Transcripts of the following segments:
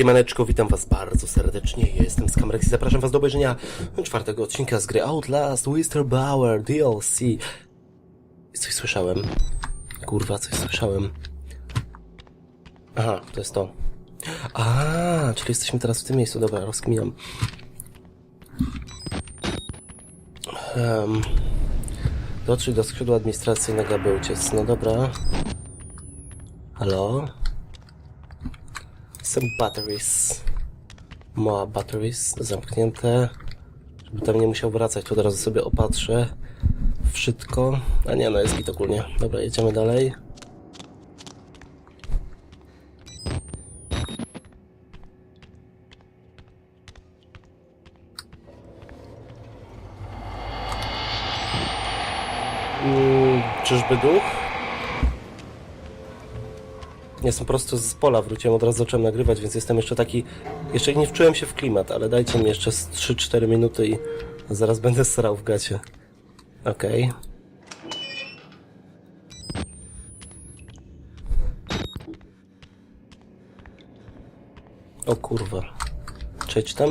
Siemaneczko, witam was bardzo serdecznie, jestem z Kamerex i zapraszam was do obejrzenia czwartego odcinka z gry Outlast Whistleblower DLC. Coś słyszałem. Kurwa, coś słyszałem. Aha, to jest to. A, czyli jesteśmy teraz w tym miejscu, dobra, rozkminiam. Um, dotrzeć do skrzydła administracyjnego, aby uciec. No dobra. Halo? Some batteries. Mała batteries zamknięte. Żeby tam nie musiał wracać, to od razu sobie opatrzę. Wszystko. A nie, no jest git ogólnie. Dobra, jedziemy dalej. Mm, czyżby duch? Jestem prosto z pola, wróciłem, od razu zacząłem nagrywać, więc jestem jeszcze taki... Jeszcze nie wczułem się w klimat, ale dajcie mi jeszcze z 3-4 minuty i zaraz będę srał w gacie. Okej. O kurwa. Cześć tam.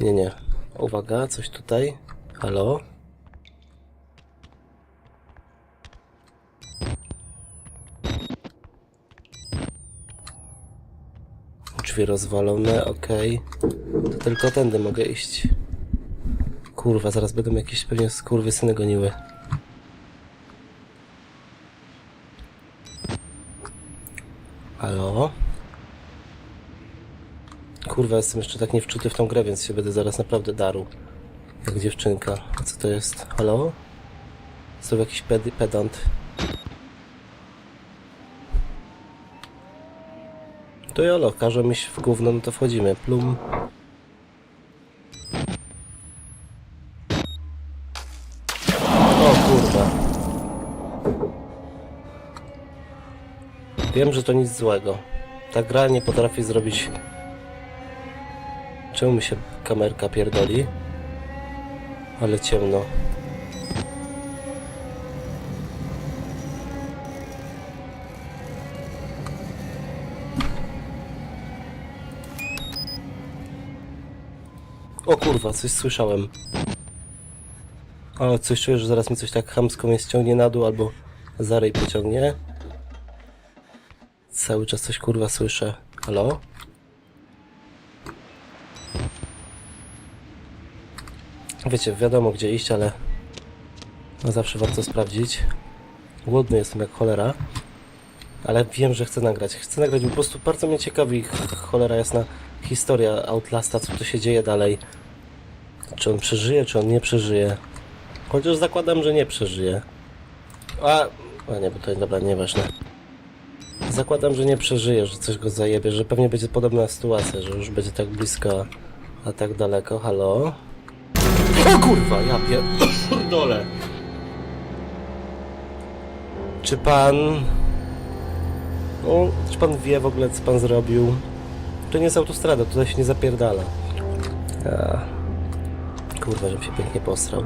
Nie, nie. Uwaga, coś tutaj. Halo? Drzwi rozwalone, okej. To tylko tędy mogę iść. Kurwa, zaraz będą jakieś pewnie skurwysyny goniły. Halo? Kurwa, jestem jeszcze tak niewczuty w tą grę, więc się będę zaraz naprawdę darł. Jak dziewczynka. A co to jest? Halo? Są jakiś pedant. To jolo, każe mi się w gówno, no to wchodzimy. Plum. O kurwa. Wiem, że to nic złego. Ta gra nie potrafi zrobić... Czemu mi się kamerka pierdoli? Ale ciemno. Kurwa, coś słyszałem. Ale coś czuję, że zaraz mi coś tak chamsko mnie ściągnie na dół albo za rej pociągnie. Cały czas coś kurwa słyszę. Halo? Wiecie, wiadomo gdzie iść, ale no zawsze warto sprawdzić. Głodny jestem jak cholera. Ale wiem, że chcę nagrać. Chcę nagrać, po prostu bardzo mnie ciekawi ch- cholera jasna historia Outlasta, co tu się dzieje dalej. Czy on przeżyje, czy on nie przeżyje. Chociaż zakładam, że nie przeżyje. A, a nie, bo to dobra, nieważne. Zakładam, że nie przeżyje, że coś go zajebie, że pewnie będzie podobna sytuacja, że już będzie tak blisko, a tak daleko. Halo? O kurwa, ja pierdolę. Czy pan... No, czy pan wie w ogóle, co pan zrobił? To nie jest autostrada, tutaj się nie zapierdala. A, kurwa, żebym się pięknie posrał.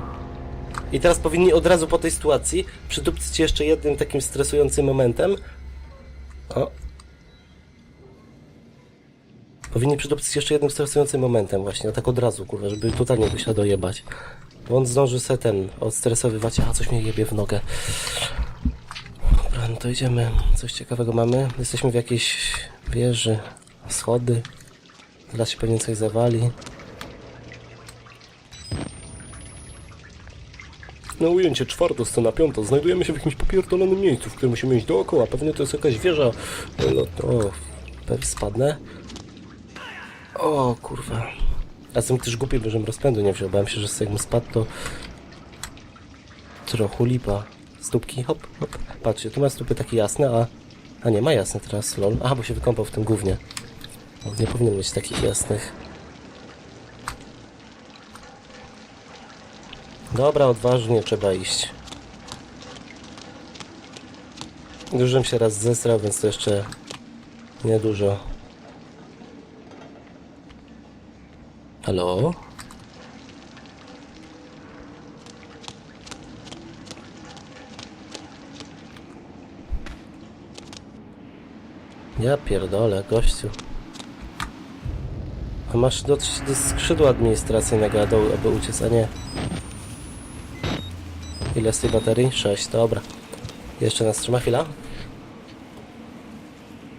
I teraz powinni od razu po tej sytuacji przydupcyć jeszcze jednym takim stresującym momentem. O. Powinni przydupcyć jeszcze jednym stresującym momentem właśnie, no tak od razu, kurwa, żeby totalnie go się dojebać. Bo on zdąży se ten odstresowywać, a coś mnie jebie w nogę. Dobra, no to idziemy. Coś ciekawego mamy. Jesteśmy w jakiejś wieży. Schody. Teraz się pewnie coś zawali. Na ujęcie czwarte, scena piąta. Znajdujemy się w jakimś popierdolonym miejscu, w którym musimy iść dookoła. Pewnie to jest jakaś wieża. No to... Spadnę. O kurwa. Ja jestem też głupi, bo żem rozpędu nie wziął. Bałem się, że jakbym spadł, to... Trochę lipa. Stópki, hop, hop. Patrzcie, tu ma stópy takie jasne, a... A nie, ma jasne teraz, lol. Aha, bo się wykąpał w tym gównie. O, Nie powinien mieć takich jasnych. Dobra, odważnie trzeba iść. Dużym się raz zesrał, więc to jeszcze niedużo. Halo? Ja pierdolę, gościu. No masz dotrzeć do skrzydła administracyjnego, aby uciec, a nie... Ile z tej baterii? 6, dobra. Jeszcze nas trzyma chwila.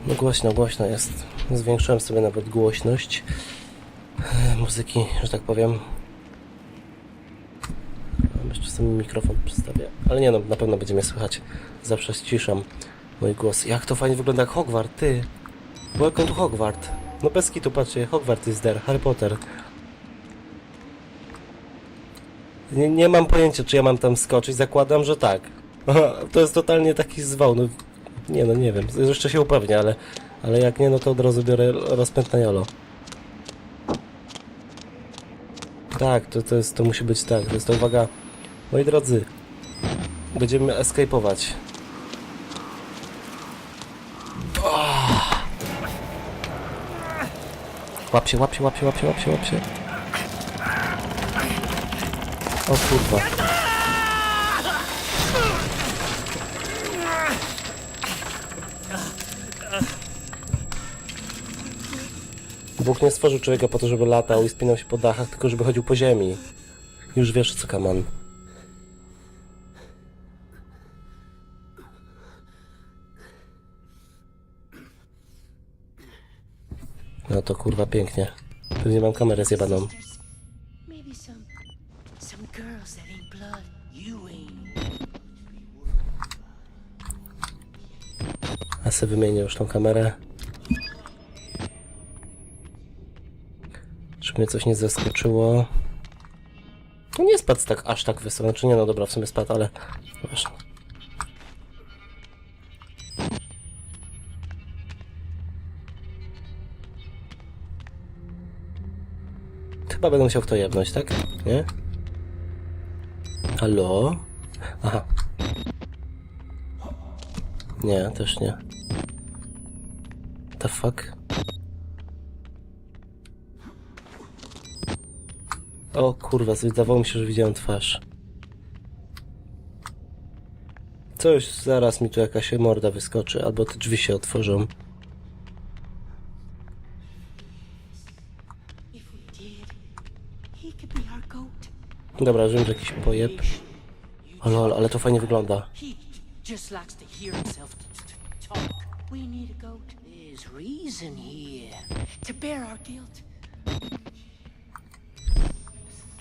No głośno, głośno jest. Zwiększyłem sobie nawet głośność e, muzyki, że tak powiem. Jeszcze sobie mikrofon przedstawię. Ale nie no, na pewno będzie mnie słychać. Zawsze ściszam mój głos. Jak to fajnie wygląda jak Hogwart, ty! Welcome to Hogwart. No bez kitu, patrzcie, Hogwart is there, Harry Potter. Nie, nie mam pojęcia, czy ja mam tam skoczyć, zakładam, że tak. To jest totalnie taki zwał, no... Nie no, nie wiem, jeszcze się upewnię, ale... Ale jak nie, no to od razu biorę rozpęd na jolo. Tak, to, to jest, to musi być tak, to jest to uwaga. Moi drodzy, będziemy escape'ować. Łap się, łap się, łap się, łap się, łap się, łap się. O kurwa. Bóg nie stworzył człowieka po to, żeby latał i spinał się po dachach, tylko żeby chodził po ziemi. Już wiesz co, Kaman. No to kurwa pięknie. Pewnie mam kamerę zjebaną. A se wymienię już tą kamerę. Żeby mnie coś nie zaskoczyło. No nie spadł tak aż tak wysoko. Znaczy nie no dobra, w sumie spadł, ale... Wiesz. Chyba będę musiał w to jebnąć, tak? Nie? Halo? Aha. Nie, też nie. Fuck? O kurwa, wydawało mi się, że widziałem twarz. Coś, zaraz mi tu jakaś morda wyskoczy, albo te drzwi się otworzą. Dobra, wiem, że jakiś pojeb. O lol, ale to fajnie wygląda. There's reason here to bear our guilt.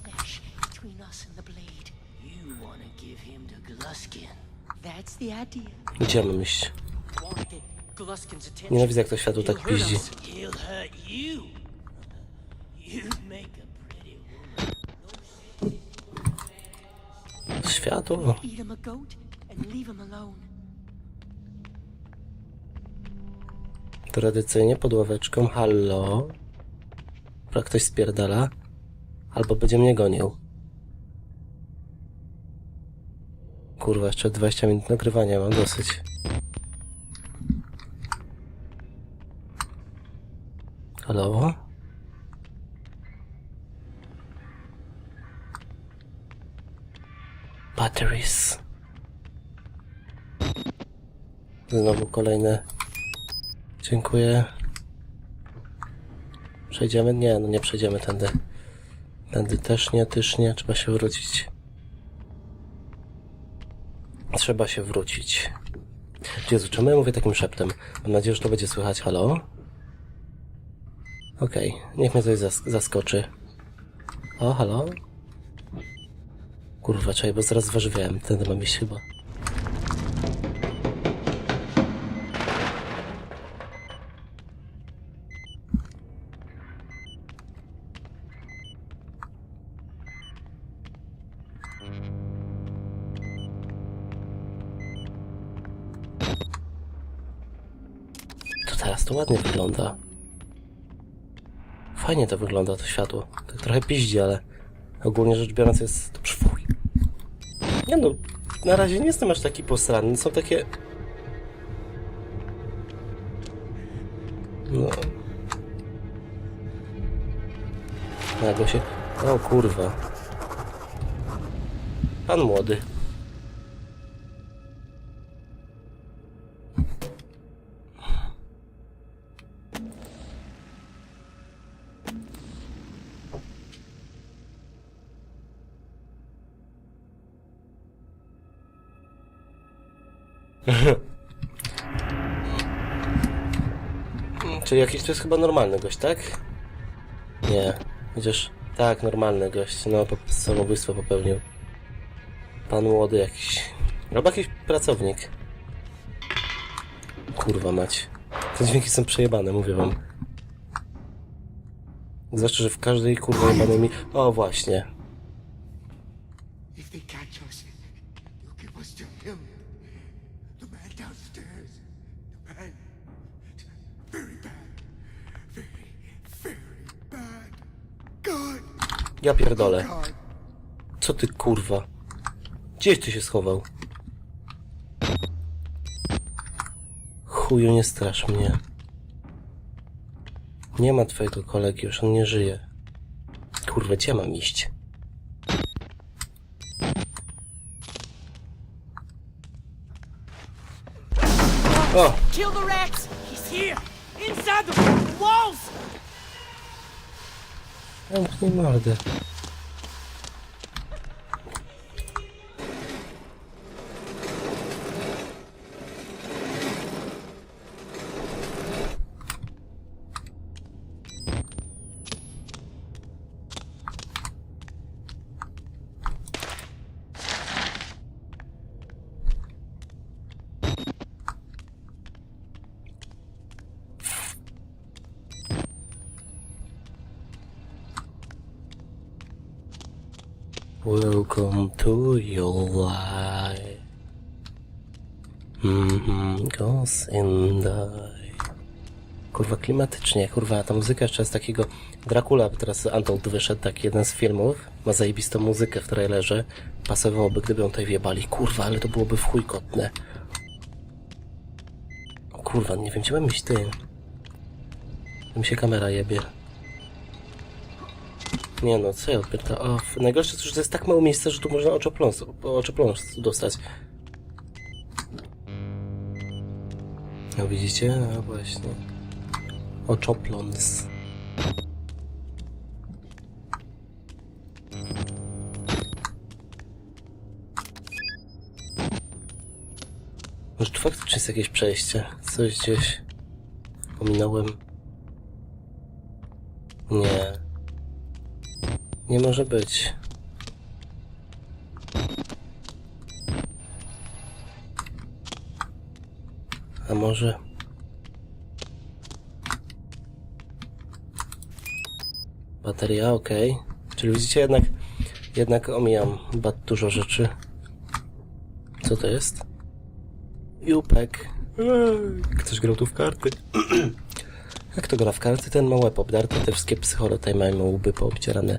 Flesh between us and the blade. You want to give him to Gluskin. That's the idea. Iść. Gluskin's attention. Nienawidzę, jak to światło tak piździ. Światło? Feed him a goat and leave him alone. Tradycyjnie pod ławeczką. Hallo? Dobra, ktoś spierdala. Albo będzie mnie gonił. Kurwa, jeszcze 20 minut nagrywania, mam dosyć. Halo? Batteries. Znowu kolejne. Dziękuję. Przejdziemy? Nie, no nie przejdziemy tędy. Tędy też nie, też nie. Trzeba się wrócić. Trzeba się wrócić. Jezu, czemu ja mówię takim szeptem? Mam nadzieję, że to będzie słychać. Halo? Okej, niech mnie coś zas zaskoczy. O, halo? Kurwa, czekaj, bo zaraz zważywiałem. Tędy mam iść chyba. To teraz to ładnie wygląda. Fajnie to wygląda, to światło. Tak trochę piździ, ale ogólnie rzecz biorąc jest to przywój. Nie no, na razie nie jestem aż taki posrany. Są takie... No... Nagle się... O kurwa. Pan młody. Czyli jakiś to jest chyba normalny gość, tak? Nie. Chociaż tak, normalny gość. No, samobójstwo popełnił. Pan młody jakiś. Albo jakiś pracownik. Kurwa mać. Te dźwięki są przejebane, mówię wam. Zwłaszcza, że w każdej kurwa jebanej mi... O, właśnie. Ja pierdolę. Co ty kurwa? Gdzieś ty się schował? Chuju, nie strasz mnie. Nie ma twojego kolegi, już on nie żyje. Kurwa, gdzie mam iść? O! Kill the rats! He's here! Inside the walls! Zamknij mordę. Welcome Kurwa, klimatycznie, kurwa, ta muzyka jeszcze jest takiego... Dracula, teraz Untold wyszedł, taki jeden z filmów, ma zajebistą muzykę w trailerze. Pasowałoby, gdyby ją tutaj wjebali. Kurwa, ale to byłoby w chuj kotne. Kurwa, nie wiem, gdzie mam iść, ty. Mi się kamera jebie. Nie no, co ja odpyta? O, f- najgorsze jest, że to jest tak mało miejsca, że tu można oczopląs, oczopląs dostać. No widzicie? No właśnie. Oczopląs. Może tu faktycznie jest jakieś przejście? Coś gdzieś... Pominąłem? Nie. Nie może być. A może... Bateria, ok. Czyli widzicie, jednak, jednak omijam bat dużo rzeczy. Co to jest? Jupek. Ktoś grał tu w karty. Jak to gra w karty, ten ma łeb obdarty, te wszystkie psychole tutaj mają łby poobcierane.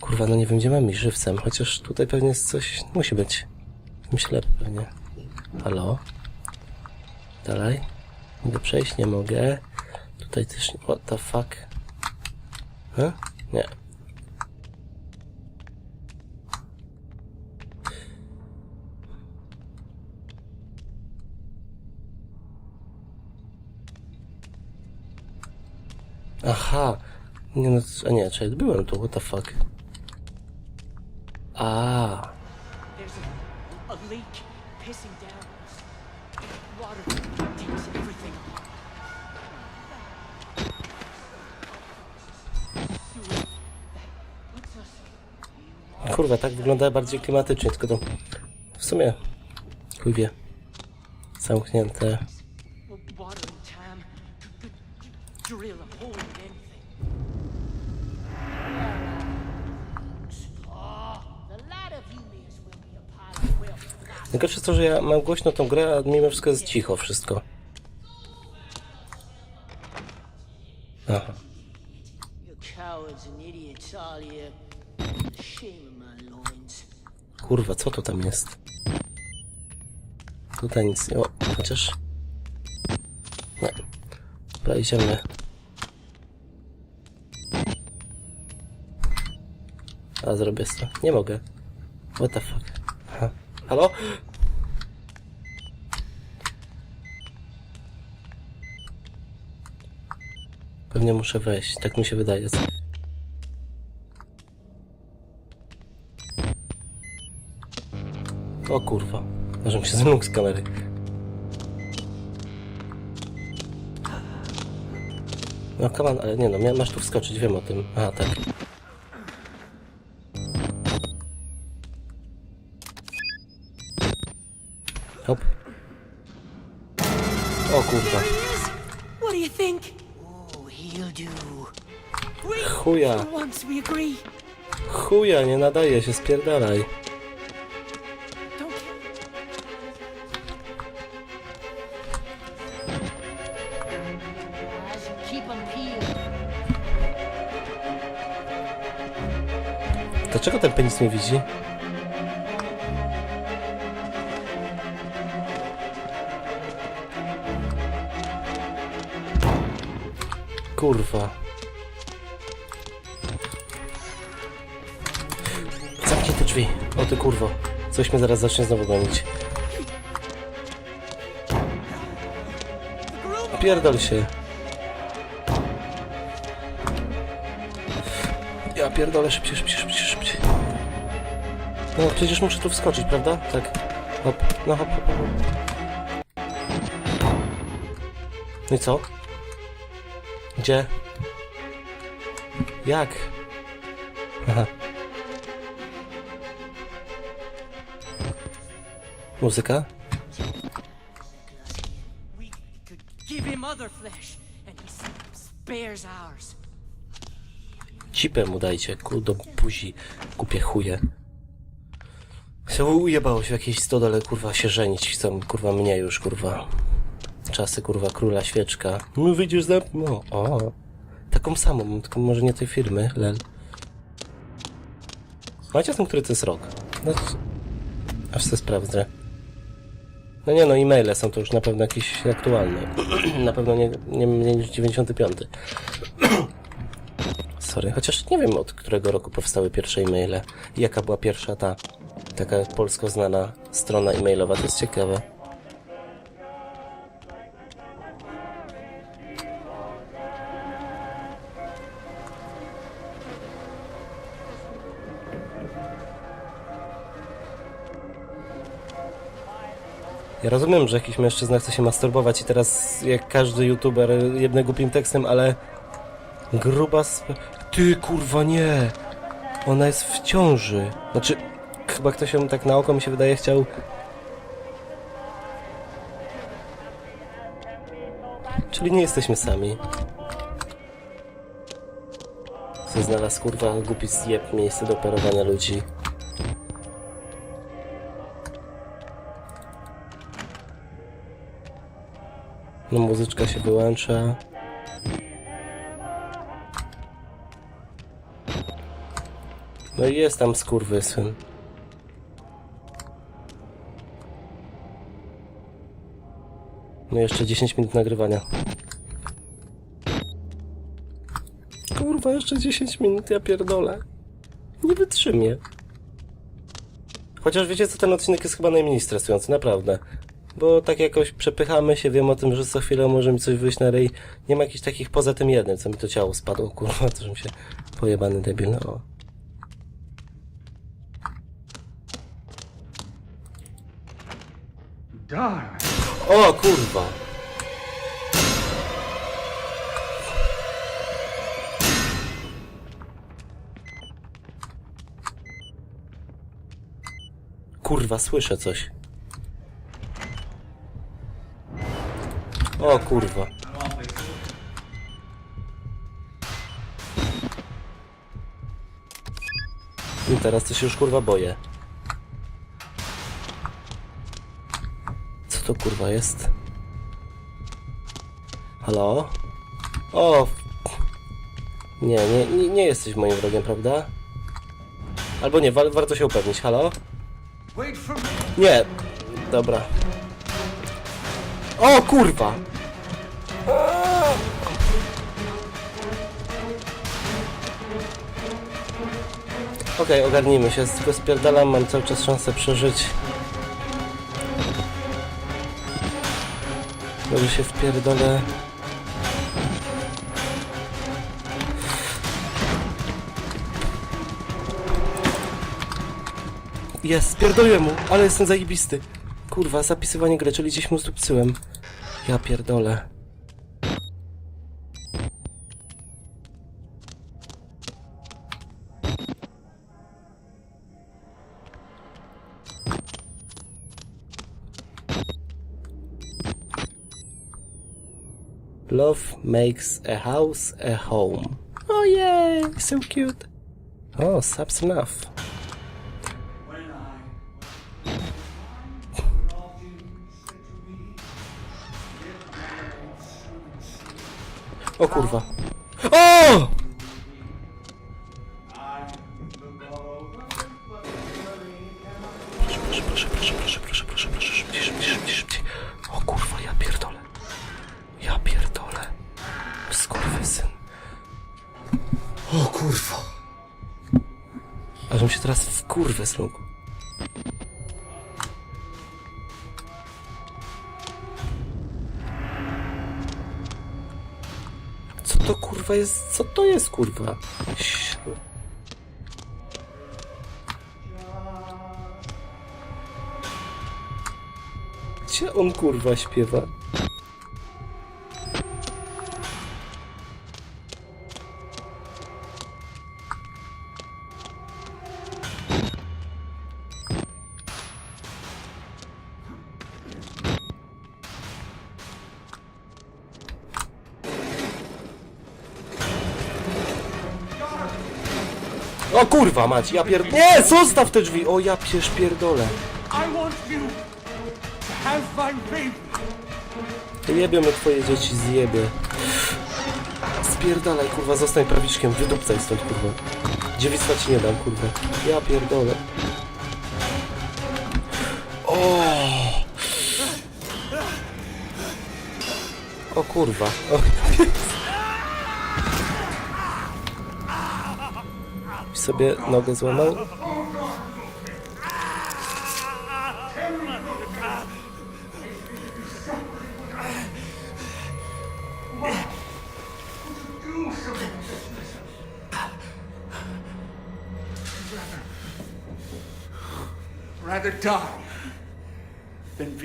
Kurwa, no nie wiem gdzie mam iść żywcem, chociaż tutaj pewnie jest coś, musi być. Myślę pewnie. Halo? Dalej? Mogę przejść? Nie mogę. Tutaj też. What the fuck? Huh? Nie. Aha. Nie no, a nie, czekaj, byłem tu, what the fuck. A, There's a, a leak pissing down. Kurwa, tak wygląda bardziej klimatycznie, tylko to w sumie, chuj wie, zamknięte. Najgorsze to, że ja mam głośno tą grę, a mimo wszystko jest cicho wszystko. Aha. Shame. Kurwa, co to tam jest? Tutaj nic nie... O, chociaż... Nie. Dobra. A, zrobię to. Nie mogę. What the fuck? Aha. Halo? Pewnie muszę wejść, tak mi się wydaje. Tak, o kurwa, może mi się zmógł z kamery. No come on, ale nie no, masz tu wskoczyć, wiem o tym. A, tak. Hop. O kurwa. Chuja. Chuja, nie nadaje się, spierdalaj. Dlaczego ten penis nie widzi? Kurwa. Zamknij te drzwi. O ty kurwo. Coś mnie zaraz zacznie znowu gonić. Pierdol się. Ja pierdolę szybciej, szybciej, szybciej. No przecież muszę tu wskoczyć, prawda? Tak. Hop, no hop, hop. No i co? Gdzie? Jak? Aha. Muzyka? Cipę mu dajcie, ku do buzi, kupie chuje. Się ujebało się w jakiejś stodole, kurwa, się żenić, chcą, kurwa, mnie już, kurwa. Czasy, kurwa, króla świeczka. No wyjdziesz za... No, o. Taką samą, tylko może nie tej firmy, lel. Macie tym, który to jest rok? No, aż sobie sprawdzę. No nie no, e-maile są to już na pewno jakieś aktualne. na pewno nie, nie mniej niż 95. Sorry, chociaż nie wiem od którego roku powstały pierwsze e-maile. Jaka była pierwsza ta taka polsko znana strona e-mailowa, to jest ciekawe. Ja rozumiem, że jakiś mężczyzna chce się masturbować i teraz jak każdy youtuber jednym głupim tekstem, ale Gruba sp... Ty kurwa nie! Ona jest w ciąży. Znaczy, chyba ktoś ją tak na oko mi się wydaje chciał... Czyli nie jesteśmy sami. Co znalazł kurwa głupi zjeb miejsce do operowania ludzi. No muzyczka się wyłącza. No i jest tam skurwysyn. No jeszcze 10 minut nagrywania. Kurwa, jeszcze 10 minut, ja pierdolę. Nie wytrzymię. Chociaż wiecie co, ten odcinek jest chyba najmniej stresujący, naprawdę. Bo tak jakoś przepychamy się, wiem o tym, że co chwilę może mi coś wyjść na rej. Nie ma jakichś takich poza tym jednym, co mi to ciało spadło, kurwa, to żebym się pojebany debil, no. Darn. O kurwa! Kurwa, słyszę coś. O kurwa. I teraz to się już kurwa boję. To kurwa jest? Halo? O! Nie, nie, nie, jesteś moim wrogiem, prawda? Albo nie, wa warto się upewnić. Halo? Nie. Dobra. O kurwa! Okej, ogarnijmy się, tylko spierdalam, mam cały czas szansę przeżyć. Może się wpierdolę. Jest, spierdoliłem mu, ale jestem zajebisty. Kurwa, zapisywanie gry, czyli gdzieś mu zdupcyłem. Ja pierdolę. Love makes a house a home. Oh yeah, so cute. Oh, subs enough. O kurwa. Kurwę smógł. Co to kurwa jest? Co to jest kurwa? Gdzie on kurwa śpiewa? Kurwa mać, ja pierd... Nie, zostaw te drzwi! O ja piesz pierdolę. Jebiemy twoje dzieci, zjebie. Spierdalaj, kurwa, zostań prawiczkiem, wydupcaj stąd, kurwa. Dziewictwa ci nie dam, kurwa. Ja pierdolę. O! O kurwa. O. Sobie nogę złamał?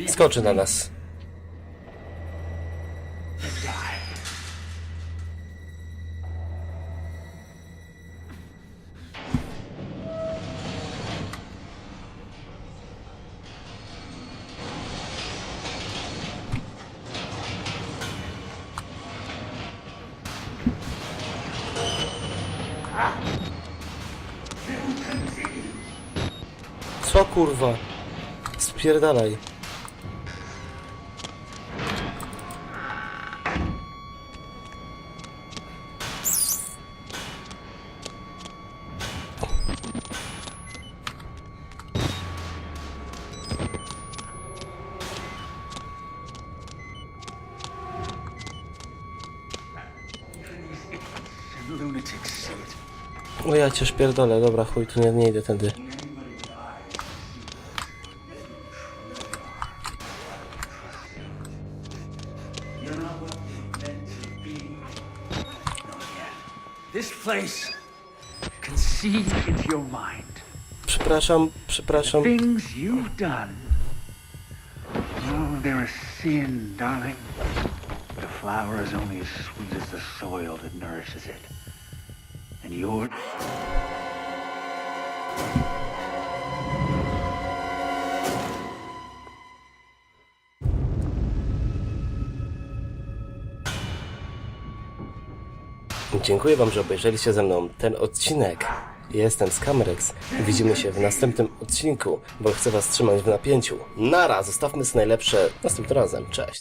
Skoczy na nas. Kurwa? Spierdalaj. O ja cię szpierdolę, dobra chuj, tu nie, nie idę tędy. This place can see into your mind. Przepraszam, przepraszam. Things you've done. Oh, they're a sin, darling. The flower is only as sweet as the soil that nourishes it. And you're. Dziękuję Wam, że obejrzeliście ze mną ten odcinek. Jestem Scamrex. Widzimy się w następnym odcinku, bo chcę Was trzymać w napięciu. Nara, zostawmy sobie najlepsze następnym razem. Cześć.